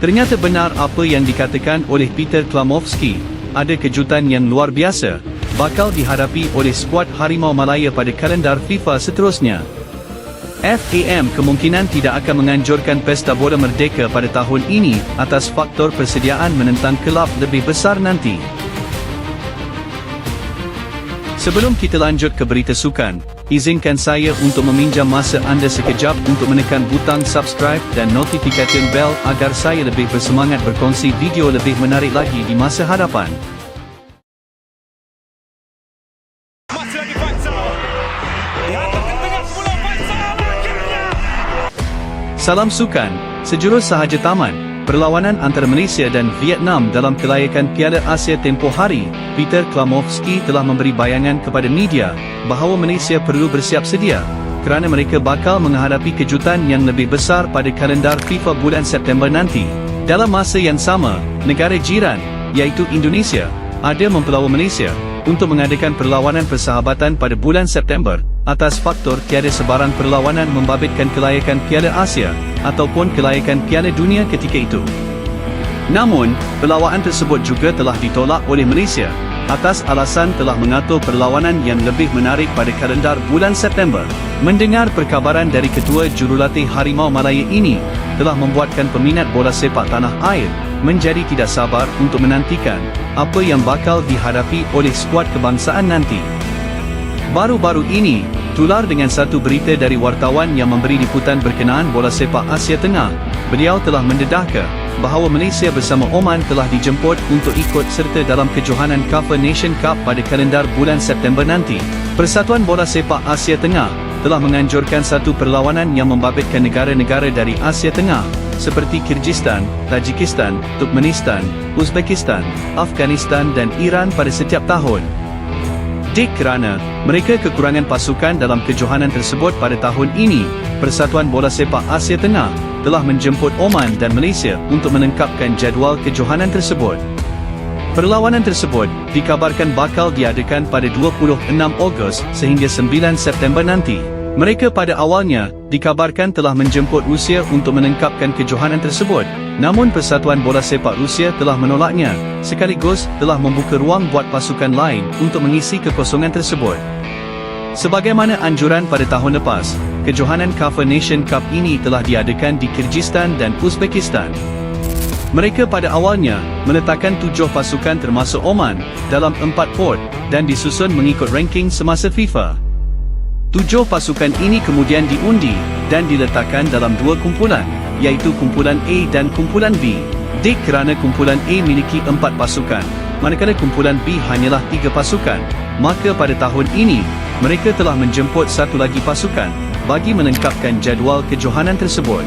Ternyata benar apa yang dikatakan oleh Peter Klamovski, ada kejutan yang luar biasa, bakal dihadapi oleh skuad Harimau Malaya pada kalendar FIFA seterusnya. FAM kemungkinan tidak akan menganjurkan Pesta Bola Merdeka pada tahun ini atas faktor persediaan menentang kelab lebih besar nanti. Sebelum kita lanjut ke berita sukan, izinkan saya untuk meminjam masa anda sekejap untuk menekan butang subscribe dan notifikasi bell agar saya lebih bersemangat berkongsi video lebih menarik lagi di masa hadapan. Salam sukan, sejurus sahaja taman. Perlawanan antara Malaysia dan Vietnam dalam kelayakan Piala Asia tempoh hari, Peter Klamovski telah memberi bayangan kepada media bahawa Malaysia perlu bersiap sedia kerana mereka bakal menghadapi kejutan yang lebih besar pada kalendar FIFA bulan September nanti. Dalam masa yang sama, negara jiran, iaitu Indonesia, ada mempelawa Malaysia untuk mengadakan perlawanan persahabatan pada bulan September atas faktor tiada sebarang perlawanan membabitkan kelayakan Piala Asia ataupun kelayakan Piala Dunia ketika itu. Namun, perlawanan tersebut juga telah ditolak oleh Malaysia atas alasan telah mengatur perlawanan yang lebih menarik pada kalendar bulan September. Mendengar perkabaran dari Ketua Jurulatih Harimau Malaya ini telah membuatkan peminat bola sepak tanah air menjadi tidak sabar untuk menantikan apa yang bakal dihadapi oleh skuad kebangsaan nanti. Baru-baru ini, tular dengan satu berita dari wartawan yang memberi liputan berkenaan bola sepak Asia Tengah. Beliau telah mendedahkan bahawa Malaysia bersama Oman telah dijemput untuk ikut serta dalam kejohanan Cover Nation Cup pada kalendar bulan September nanti. Persatuan Bola Sepak Asia Tengah telah menganjurkan satu perlawanan yang membabitkan negara-negara dari Asia Tengah seperti Kyrgyzstan, Tajikistan, Turkmenistan, Uzbekistan, Afghanistan dan Iran pada setiap tahun. Dik kerana mereka kekurangan pasukan dalam kejohanan tersebut pada tahun ini, Persatuan Bola Sepak Asia Tengah telah menjemput Oman dan Malaysia untuk menengkapkan jadual kejohanan tersebut. Perlawanan tersebut dikabarkan bakal diadakan pada 26 Ogos sehingga 9 September nanti. Mereka pada awalnya dikabarkan telah menjemput Rusia untuk menengkapkan kejohanan tersebut. Namun Persatuan Bola Sepak Rusia telah menolaknya, sekaligus telah membuka ruang buat pasukan lain untuk mengisi kekosongan tersebut. Sebagaimana anjuran pada tahun lepas, kejohanan Cover Nation Cup ini telah diadakan di Kyrgyzstan dan Uzbekistan. Mereka pada awalnya meletakkan tujuh pasukan termasuk Oman dalam empat port dan disusun mengikut ranking semasa FIFA. Tujuh pasukan ini kemudian diundi dan diletakkan dalam dua kumpulan, iaitu kumpulan A dan kumpulan B. Dik kerana kumpulan A memiliki empat pasukan, manakala kumpulan B hanyalah tiga pasukan, maka pada tahun ini, mereka telah menjemput satu lagi pasukan bagi menengkapkan jadual kejohanan tersebut.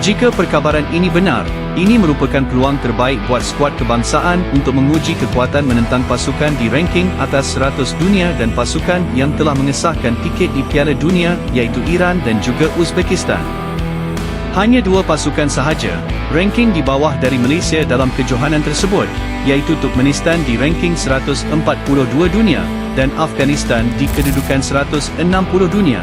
Jika perkabaran ini benar, ini merupakan peluang terbaik buat skuad kebangsaan untuk menguji kekuatan menentang pasukan di ranking atas 100 dunia dan pasukan yang telah mengesahkan tiket di Piala Dunia iaitu Iran dan juga Uzbekistan. Hanya dua pasukan sahaja, ranking di bawah dari Malaysia dalam kejohanan tersebut, iaitu Turkmenistan di ranking 142 dunia dan Afghanistan di kedudukan 160 dunia.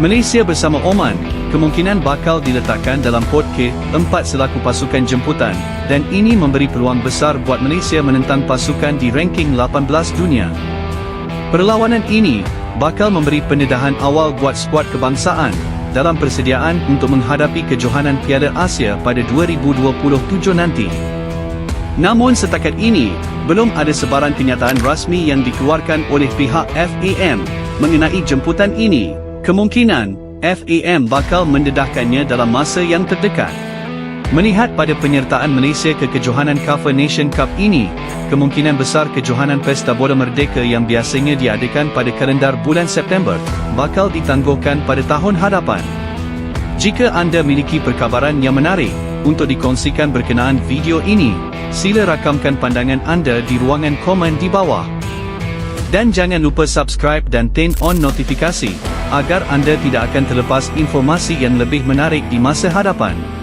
Malaysia bersama Oman kemungkinan bakal diletakkan dalam pot K4 selaku pasukan jemputan dan ini memberi peluang besar buat Malaysia menentang pasukan di ranking 18 dunia. Perlawanan ini bakal memberi pendedahan awal buat skuad kebangsaan dalam persediaan untuk menghadapi kejohanan Piala Asia pada 2027 nanti. Namun setakat ini, belum ada sebarang kenyataan rasmi yang dikeluarkan oleh pihak FAM mengenai jemputan ini. Kemungkinan, FAM bakal mendedahkannya dalam masa yang terdekat. Melihat pada penyertaan Malaysia ke kejohanan Cover Nation Cup ini, kemungkinan besar kejohanan Pesta Bola Merdeka yang biasanya diadakan pada kalendar bulan September, bakal ditangguhkan pada tahun hadapan. Jika anda memiliki perkabaran yang menarik, untuk dikongsikan berkenaan video ini, sila rakamkan pandangan anda di ruangan komen di bawah. Dan jangan lupa subscribe dan turn on notifikasi, agar anda tidak akan terlepas informasi yang lebih menarik di masa hadapan.